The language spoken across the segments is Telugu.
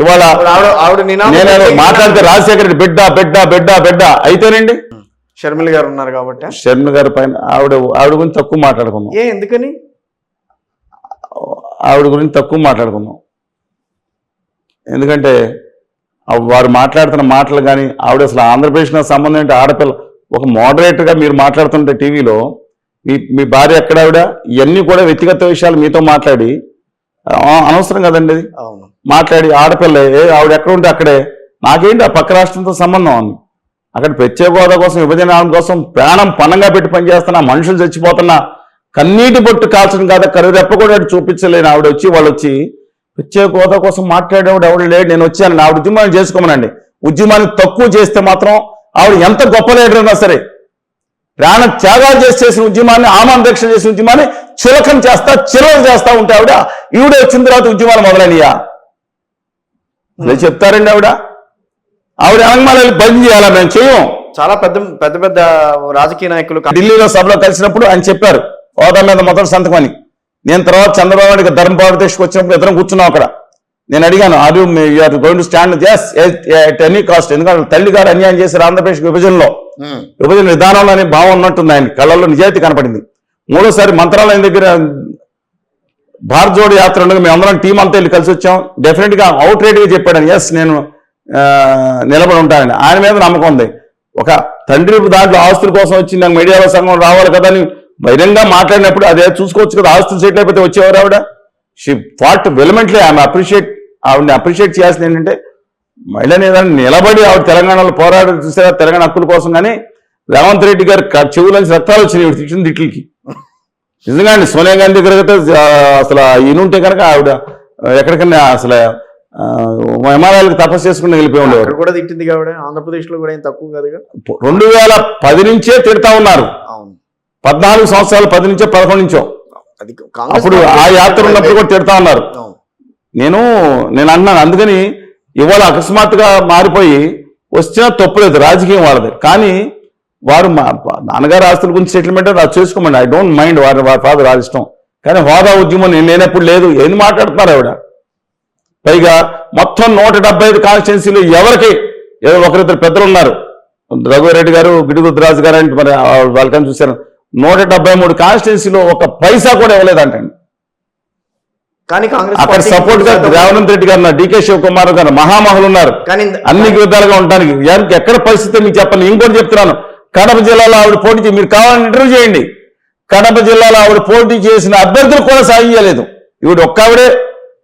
ఇవాళ నేను మాట్లాడితే రాజశేఖర రెడ్డి బిడ్డ బిడ్డ బిడ్డ బిడ్డ అయితేనండి. షర్మిల గారు ఉన్నారు కాబట్టి. శర్మ గారి పైన ఆవిడ ఆవిడ గురించి తక్కువ మాట్లాడుకుందాం. ఏ ఎందుకని? ఆవిడ గురించి తక్కువ మాట్లాడుకుందాం. ఎందుకంటే వారు మాట్లాడుతున్న మాటలు కానీ ఆవిడ అసలు ఆంధ్రప్రదేశ్ సంబంధం ఏంటి? ఆడపిల్ల. ఒక మోడరేటర్గా మీరు మాట్లాడుతుంటే టీవీలో మీ మీ భార్య ఎక్కడ ఆవిడ? ఇవన్నీ కూడా వ్యక్తిగత విషయాలు మీతో మాట్లాడి అనవసరం కదండి అది మాట్లాడి ఆడపిల్ల ఏ ఆవిడ ఎక్కడ ఉంటే అక్కడే. నాకేంటి ఆ పక్క రాష్ట్రంతో సంబంధం అని అక్కడ ప్రత్యేక హోదా కోసం విభజన కోసం ప్రాణం పణంగా పెట్టి పనిచేస్తున్న మనుషులు చచ్చిపోతున్నా కన్నీటి బొట్టు కాల్చడం కాదా కరురెప్ప కూడా అటు చూపించలేని ఆవిడ వచ్చి వాళ్ళు వచ్చి ప్రత్యేక హోదా కోసం మాట్లాడేవాడు ఎవడు లేడు నేను వచ్చాను. ఆవిడ ఉద్యమాన్ని చేసుకోమనండి. ఉద్యమాన్ని తక్కువ చేస్తే మాత్రం ఆవిడ ఎంత గొప్ప లీడర్ అయినా సరే ప్రాణ త్యాగాలు చేసి చేసిన ఉద్యమాన్ని ఆమాందక్ష చేసిన ఉద్యమాన్ని చిలకం చేస్తా చిలక చేస్తా ఉంటే ఆవిడ ఈవిడ వచ్చిన తర్వాత ఉద్యమాలు మొదలైనయా అదే చెప్తారండి ఆవిడ. ఆవిడ వెళ్ళి బంద్ చేయాలా మేము చేయం చాలా పెద్ద పెద్ద పెద్ద రాజకీయ నాయకులు ఢిల్లీలో సభలో కలిసినప్పుడు ఆయన చెప్పారు హోదా మీద మొదటి సంతకం అని. నేను తర్వాత చంద్రబాబు నాయుడు ధర్మపాడు దేశకు వచ్చినప్పుడు ఇద్దరం కూర్చున్నాం అక్కడ. నేను అడిగాను అది you're going to stand as at any cost ఎందుకంటే తల్లి గారు అన్యాయం చేశారు ఆంధ్రప్రదేశ్ విభజనలో. విభజన విధానంలో అనే భావం ఉన్నట్టుంది ఆయన కళ్ళల్లో నిజాయితీ కనపడింది. మూడోసారి మంత్రాలయం దగ్గర భారత్ జోడో యాత్ర ఉండగా మేము అందరం టీం అంతా వెళ్ళి కలిసి వచ్చాం. డెఫినెట్గా అవుట్ రేట్గా చెప్పాడని. చెప్పాడు ఎస్ నేను నిలబడి ఉంటానని. ఆయన మీద నమ్మకం ఉంది. ఒక తండ్రి దాంట్లో ఆస్తుల కోసం వచ్చి నాకు మీడియాలో సంఘం రావాలి కదా అని బహిరంగంగా మాట్లాడినప్పుడు అదే చూసుకోవచ్చు కదా ఆస్తులు సెటిల్ అయిపోతే వచ్చేవారు ఆవిడ. షీ ఫాట్ వెలమెంట్లీ ఆమె అప్రిషియేట్ ఆవిడని అప్రిషియేట్ చేయాల్సింది ఏంటంటే మహిళని ఏదైనా నిలబడి ఆవిడ తెలంగాణలో పోరాడి చూసారా తెలంగాణ హక్కుల కోసం కానీ రేవంత్ రెడ్డి గారు క- చెవులోంచి రక్తాలు వచ్చినాయి. తిట్టిన తిట్లకి నిజంగా అండి సోనియా గాంధీ దగ్గర అసలు ఈయనుంటే కనుక ఆవిడ ఎక్కడికన్నా అసలు హిమాలయాలకు తపస్సు చేసుకుని వెళ్ళిపోయి ఉండేవారు కూడా తిట్టింది కాబట్టి ఆంధ్రప్రదేశ్లో కూడా ఏం తక్కువ కాదుగా. రెండు వేల పది నుంచే తిడతా ఉన్నారు. పద్నాలుగు సంవత్సరాలు పది నుంచో పదకొండు నుంచో. అప్పుడు ఆ యాత్ర ఉన్నప్పుడు కూడా తిడతా ఉన్నారు. నేను నేను అన్నాను అందుకని ఇవాళ అకస్మాత్తుగా మారిపోయి వచ్చినా తప్పులేదు రాజకీయం వాళ్ళది. కానీ వారు మా నాన్నగారు ఆస్తుల గురించి సెటిల్మెంట్ అది చేసుకోమండి. ఐ డోంట్ మైండ్ వారి వారి ఫాదర్ వాళ్ళ ఇష్టం. కానీ హోదా ఉద్యమం నేను లేనప్పుడు లేదు. ఏంది మాట్లాడుతున్నారు ఆవిడ? పైగా మొత్తం నూట డెబ్బై ఐదు కాన్స్టిట్యున్సీలు ఎవరికి? ఏదో ఒకరిద్దరు పెద్దలు ఉన్నారు. రఘువరెడ్డి గారు గిడుగుద్రాజు గారు అంటే మరి వాళ్ళకని చూశారు నూట డెబ్బై మూడు కాన్స్టిట్యున్సీలో ఒక పైసా కూడా ఇవ్వలేదంటండి. కానీ అక్కడ సపోర్ట్గా రేవంత్ రెడ్డి గారు డికే శివకుమార్ గారు మహామహులు ఉన్నారు. కానీ అన్ని విధాలుగా ఉండడానికి ఎక్కడ పరిస్థితి మీకు చెప్పండి. ఇంకోటి చెప్తున్నాను. కడప జిల్లాలో ఆవిడ పోటీ మీరు కావాలని ఇంటర్వ్యూ చేయండి. కడప జిల్లాలో ఆవిడ పోటీ చేసిన అభ్యర్థులు కూడా సాయం చేయలేదు. ఈవిడ ఒక్క ఆవిడే.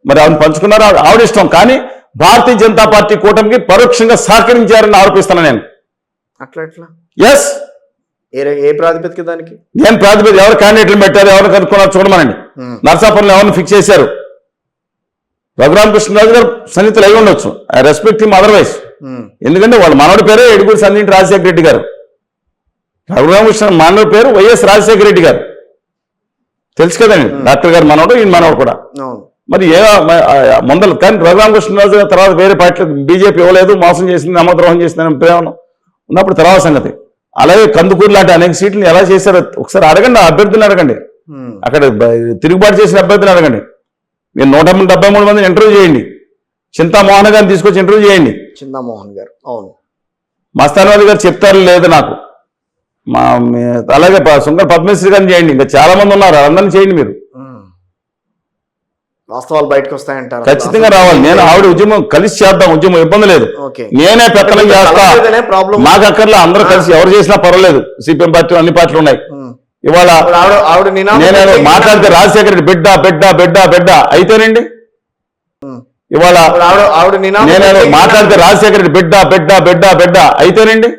మరి ఆవిడ పంచుకున్నారు ఆవిడ ఇష్టం. కానీ భారతీయ జనతా పార్టీ కూటమికి పరోక్షంగా సహకరించారని ఆరోపిస్తున్నాను నేను. అట్లా ఎట్లా? ఎస్ ఏ ప్రాతిపదిక దానికి? నేను ప్రాతిపదిక? ఎవరు క్యాండిడేట్లు పెట్టారు? ఎవరు కనుక్కున్నారు? చూడమనండి. నర్సాపురంలో ఎవరిని ఫిక్స్ చేశారు? రఘురామకృష్ణరాజు గారు సన్నిహితులు అయి ఉండొచ్చు. ఐ రెస్పెక్ట్ హిమ్ అదర్వైజ్ ఎందుకంటే వాళ్ళ మనవడి పేరే ఎడుగురు సన్నింటి రాజశేఖర రెడ్డి గారు. రఘురామకృష్ణ మనవడి పేరు వైఎస్ రాజశేఖర రెడ్డి గారు. తెలుసు కదండి డాక్టర్ గారు మనవడు ఈయన మనవడు కూడా. మరి ఏ ముందల కానీ రఘురామకృష్ణరాజు గారు తర్వాత వేరే పార్టీ బీజేపీ ఇవ్వలేదు మోసం చేసింది నమ్మద్రోహం చేసిందని ప్రేమ ఉన్నప్పుడు తర్వాత సంగతి. అలాగే కందుకూరు లాంటి అనేక సీట్లను ఎలా చేశారో ఒకసారి అడగండి ఆ అభ్యర్థులను అడగండి. అక్కడ తిరుగుబాటు చేసిన అభ్యర్థులను అడగండి. మీరు నూట డెబ్బై మూడు మందిని ఇంటర్వ్యూ చేయండి. చింతామోహన్ గారిని తీసుకొచ్చి ఇంటర్వ్యూ చేయండి. చింతామోహన్ గారు అవును. మస్తానవాది గారు చెప్తారు లేదు నాకు. మా అలాగే శుంకర పద్మశ్రీ గారిని చేయండి. ఇంకా చాలా మంది ఉన్నారు. అందరిని చేయండి మీరు. వాస్తవాలు బయటకు వస్తాయంటారు. ఖచ్చితంగా రావాలి. నేను ఆవిడ ఉద్యమం కలిసి చేద్దాం. ఉద్యమం ఇబ్బంది లేదు. నేనే పెత్తనం చేస్తా. మాకు అక్కర్లే. అందరూ కలిసి ఎవరు చేసినా పర్వాలేదు. సిపిఎం పార్టీ అన్ని పార్టీలు ఉన్నాయి. ఇవాళ నేను మాట్లాడితే రాజశేఖర రెడ్డి బిడ్డ బిడ్డ బిడ్డ బిడ్డ అయితేనండి. ఇవాళ నేను మాట్లాడితే రాజశేఖర రెడ్డి బిడ్డ బిడ్డ బిడ్డ బిడ్డ అయితేనండి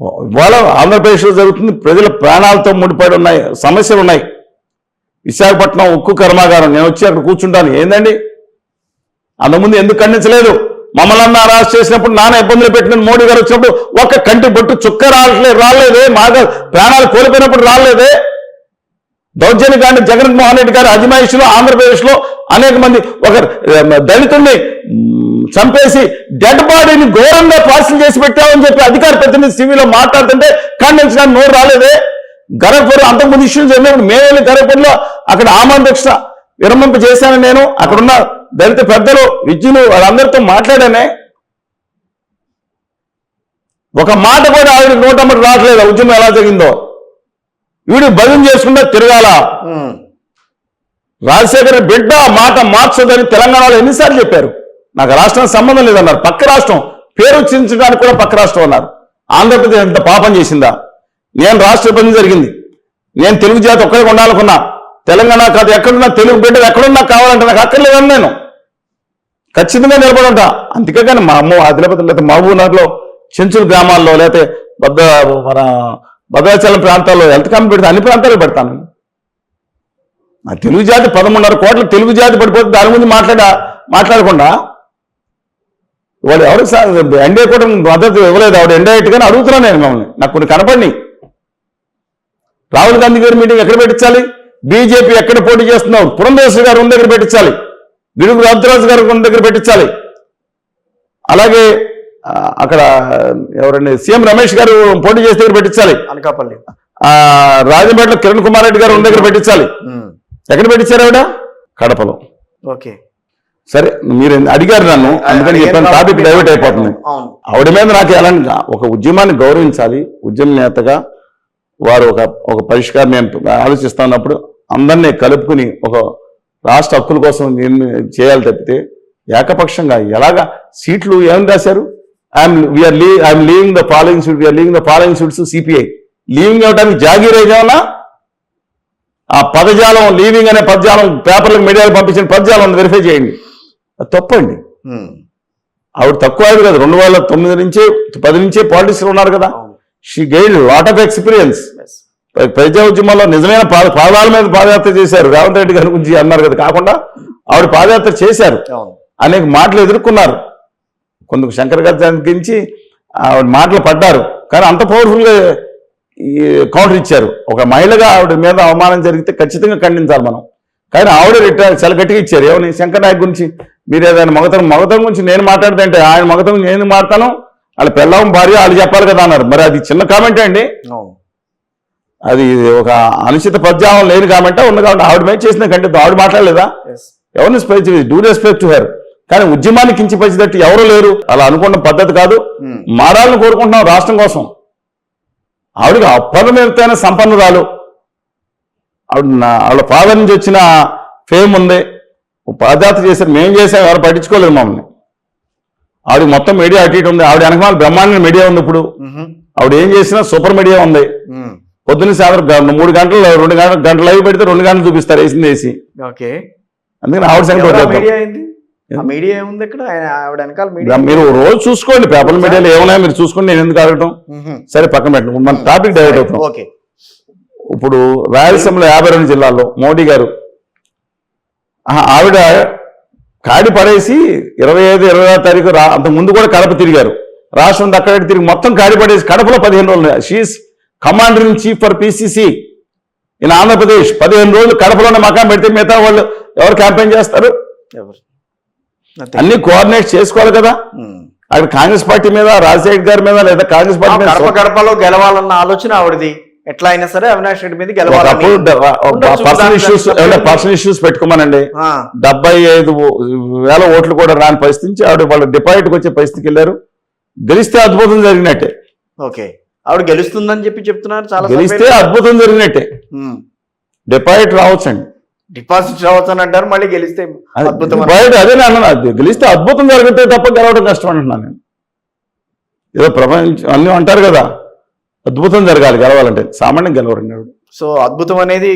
ఇవాళ ఆంధ్రప్రదేశ్లో జరుగుతుంది. ప్రజల ప్రాణాలతో ముడిపడి ఉన్నాయి సమస్యలు ఉన్నాయి విశాఖపట్నం ఉక్కు కర్మాగారం. నేను వచ్చి అక్కడ కూర్చుంటాను. ఏందండి? అంతకుముందు ఎందుకు ఖండించలేదు? మమ్మల్ని అరెస్ట్ చేసినప్పుడు నాన్న ఇబ్బందులు పెట్టిన మోడీ గారు వచ్చినప్పుడు ఒక్క కంటి బొట్టు చుక్క రావట్లేదు రాలేదే? మాకు ప్రాణాలు కోల్పోయినప్పుడు రాలేదే? దౌర్జన్యకాండ జగన్మోహన్ రెడ్డి గారి అజమాయిషిలో ఆంధ్రప్రదేశ్లో అనేక మంది ఒక ఆ, చంపేసి డెడ్ బాడీని ఘోరంగా పార్సల్ చేసి పెట్టామని చెప్పి అధికార ప్రతినిధి టీవీలో మాట్లాడుతుంటే ఖండించడానికి నోరు రాలేదే. గరపూర్ అంతకుముందు ఇష్యూస్ జరిగినప్పుడు మేము వెళ్ళి గరపూర్లో అక్కడ ఆమందక్ష విరమింప చేశాను నేను. అక్కడున్న దళిత పెద్దలు విద్యులు వాళ్ళందరితో మాట్లాడానే. ఒక మాట కూడా ఆవిడ నోటమ్మటి రావట్లేదు. ఉద్యమం ఎలా జరిగిందో. వీడు భజన చేసుకుంటే తిరగాల. రాజశేఖర బిడ్డ మాట మార్చదని తెలంగాణలో ఎన్నిసార్లు చెప్పారు? నాకు రాష్ట్రం సంబంధం లేదన్నారు. పక్క రాష్ట్రం పేరు చించడానికి కూడా పక్క రాష్ట్రం అన్నారు. ఆంధ్రప్రదేశ్ ఎంత పాపం చేసిందా? నేను రాష్ట్ర విభజన జరిగింది. నేను తెలుగు జాతి ఒక్కడే ఉండాలనుకున్నా. తెలంగాణ కాదు ఎక్కడున్నా తెలుగు బిడ్డ ఎక్కడున్నా కావాలంటే నాకు అక్కర్లేదని నేను. ఖచ్చితంగా నిలబడి ఉంటా అందుకే కానీ మా అమ్మ ఆదిలాబాద్ లేకపోతే మహబూబ్నగర్లో చెంచుల గ్రామాల్లో లేకపోతే భద్ర మన భద్రాచలం ప్రాంతాల్లో హెల్త్ క్యాంప్ పెడితే అన్ని ప్రాంతాల్లో పెడతాను. ఆ తెలుగు జాతి పదమూడున్నర కోట్ల తెలుగు జాతి పడిపోతే దాని గురించి మాట్లాడా మాట్లాడకుండా వాళ్ళు ఎవరికి సా- ఎన్డీఏ కూడా మద్దతు ఇవ్వలేదు. ఆవిడ ఇండైరెక్ట్ గానే అడుగుతున్నాను నేను మిమ్మల్ని. నాకు కొన్ని కనపడి రాహుల్ గాంధీ గారి మీటింగ్ ఎక్కడ పెట్టించాలి? బీజేపీ ఎక్కడ పోటీ చేస్తున్నావు పురంధేశ్వరి గారు ఉన్న దగ్గర పెట్టించాలి. గిడుగు రాజరాజు గారు ఉన్న దగ్గర పెట్టించాలి. అలాగే అక్కడ ఎవరండి? సీఎం రమేష్ గారు పోటీ చేసే దగ్గర పెట్టించాలి. అనకాపల్లి. ఆ రాజంపేటలో కిరణ్ కుమార్ రెడ్డి గారు ఉన్న దగ్గర పెట్టించాలి. ఎక్కడ పెట్టించారు ఆవిడ? కడపలో. ఓకే. సరే మీరు అడిగారు నన్ను అందుకని చెప్పాను టాపిక్ డైవర్ట్ అయిపోతుంది. ఆవిడ మీద నాకు ఎలాంటి ఒక ఉద్యమాన్ని గౌరవించాలి ఉద్యమ నేతగా వారు ఒక ఒక పరిష్కారం నేను ఆలోచిస్తున్నప్పుడు అందరినీ కలుపుకుని ఒక రాష్ట్ర హక్కుల కోసం నిర్మి- చేయాలి తప్పితే ఏకపక్షంగా ఎలాగా సీట్లు ఏం రాశారు? I'm we're lee I'm leaving the following seat we're leaving the following seats CPI leaving అవడానికి జాగీర్ ఏదైనా ఆ పదజాలం లీవింగ్ అనే పదజాలం పేపర్లకు మీడియాలో పంపించిన పదజాలం వెరిఫై చేయండి. అది తప్పండి. ఆవిడ తక్కువ ఆవిడ కదా రెండు వేల తొమ్మిది నుంచే పది నుంచే పాలిటిక్స్లో ఉన్నారు కదా. She gain lot of experience. ప్రజా ఉద్యమంలో నిజమైన పాద పాదాల మీద పాదయాత్ర చేశారు. రేవంత్ రెడ్డి గారి గురించి అన్నారు కదా. కాకుండా ఆవిడ పాదయాత్ర చేశారు. అనేక మాటలు ఎదుర్కొన్నారు. కొందరు శంకర్ గారి తగ్గించి ఆవిడ మాటలు పడ్డారు. కానీ అంత పవర్ఫుల్గా ఈ కౌంటర్ ఇచ్చారు. ఒక మహిళగా ఆవిడ మీద అవమానం జరిగితే ఖచ్చితంగా ఖండించాలి మనం. కానీ ఆవిడ రిటైర్ చాలా గట్టిగా ఇచ్చారు. ఏమని శంకర్ నాయక్ గురించి మీరు ఏదైనా మగతనం మగతనం గురించి నేను మాట్లాడితే ఆయన మగతనం నేను మాట్లాడతాను? వాళ్ళ పెళ్ళం భార్య వాళ్ళు చెప్పాలి కదా అన్నారు. మరి అది చిన్న కామెంటే అండి? అది ఒక అనుచిత పద్యావం లేని కామెంటే ఉంది కాబట్టి ఆవిడ మీద చేసిన కంటే ఆవిడ మాట్లాడలేదా? ఎవరిని speech do respect to her కానీ ఉద్యమాన్ని కించిపరిచేటట్టు ఎవరు లేరు. అలా అనుకున్న పద్ధతి కాదు. ఉమ్. మారాలని కోరుకుంటున్నాం రాష్ట్రం కోసం. ఆవిడకి అపరిమితమైన సంపన్నురాలు. ఆవిడ ఆవిడ ఫాదర్ నుంచి వచ్చిన ఫేమ్ ఉంది. పాదయాత్ర చేశారు. మేము చేసాం ఎవరు పట్టించుకోలేదు మమ్మల్ని. ఆవిడ మొత్తం మీడియా అటు ఇటు ఉంది. ఆవిడ వెనకమాల బ్రహ్మాండ మీడియా ఉంది ఇప్పుడు. ఆవిడ ఏం చేసినా సూపర్ మీడియా ఉంది. పొద్దున్న సాయంత్రం మూడు గంటలు రెండు గంటలు గంటలు లైవ్ పెడితే రెండు గంటలు చూపిస్తారు వేసింది వేసి. ఓకే. అందుకని ఆవిడ సంగతి మీరు రోజు చూసుకోండి. పేపర్ మీడియాలో ఏమైనా మీరు చూసుకోండి. నేను ఎందుకు అడగటం. సరే పక్కన పెట్టండి. మన టాపిక్ డైవర్ట్ అవుతాం. ఇప్పుడు రాయలసీమలో యాభై రెండు జిల్లాల్లో మోడీ గారు ఆవిడ కాడి పడేసి ఇరవై ఐదు ఇరవై ఆరు తారీఖు రా అంత ముందు కూడా కడప తిరిగారు. రాష్ట్రం అక్కడ తిరిగి మొత్తం కాడి పడేసి కడపలో పదిహేను రోజులు she's commander in chief for PCC in Andhra Pradesh పదిహేను రోజులు కడపలోనే మకాం పెడితే మిగతా వాళ్ళు ఎవరు క్యాంపెయిన్ చేస్తారు. అన్ని కోఆర్డినేట్ చేసుకోవాలి కదా. ఉమ్. అక్కడ కాంగ్రెస్ పార్టీ మీద రాజశేఖర్ గారి మీద లేదా కాంగ్రెస్ పార్టీ మీద గడప గడపలో గెలవాలన్న ఆలోచన ఆవిడది. ఎట్లా అయినా సరే అవినాష్ రెడ్డి మీద ఉండొచ్చు, పర్సనల్ ఇష్యూస్. పర్సనల్ ఇష్యూస్ పెట్టుకోమనండి డెబ్బై ఐదు వేల ఓట్లు కూడా రాని పరిస్థితి నుంచి ఆవిడ వాళ్ళ డిపాజిట్కి వచ్చే పరిస్థితికి వెళ్ళారు గెలిస్తే అద్భుతం జరిగినట్టే ఓకే ఆవిడ గెలుస్తుందని చెప్పి చెప్తున్నారు చాలా గెలిస్తే. అద్భుతం జరిగినట్టే. డిపాజిట్ రావచ్చండి డిపాజిట్ రావచ్చు అని అంటారు మళ్ళీ గెలిస్తే అది అద్భుతం. డిపాజిట్ అదే నేను అన్నాను. అది గెలిస్తే అద్భుతం జరిగితే తప్ప గెలవడం కష్టం అంటున్నాను నేను ఏదో ప్రపంచం అన్ని అంటారు కదా అద్భుతం జరగాలి గెలవాలంటే. సామాన్యం గెలవరండి ఆవిడ సో అద్భుతం అనేది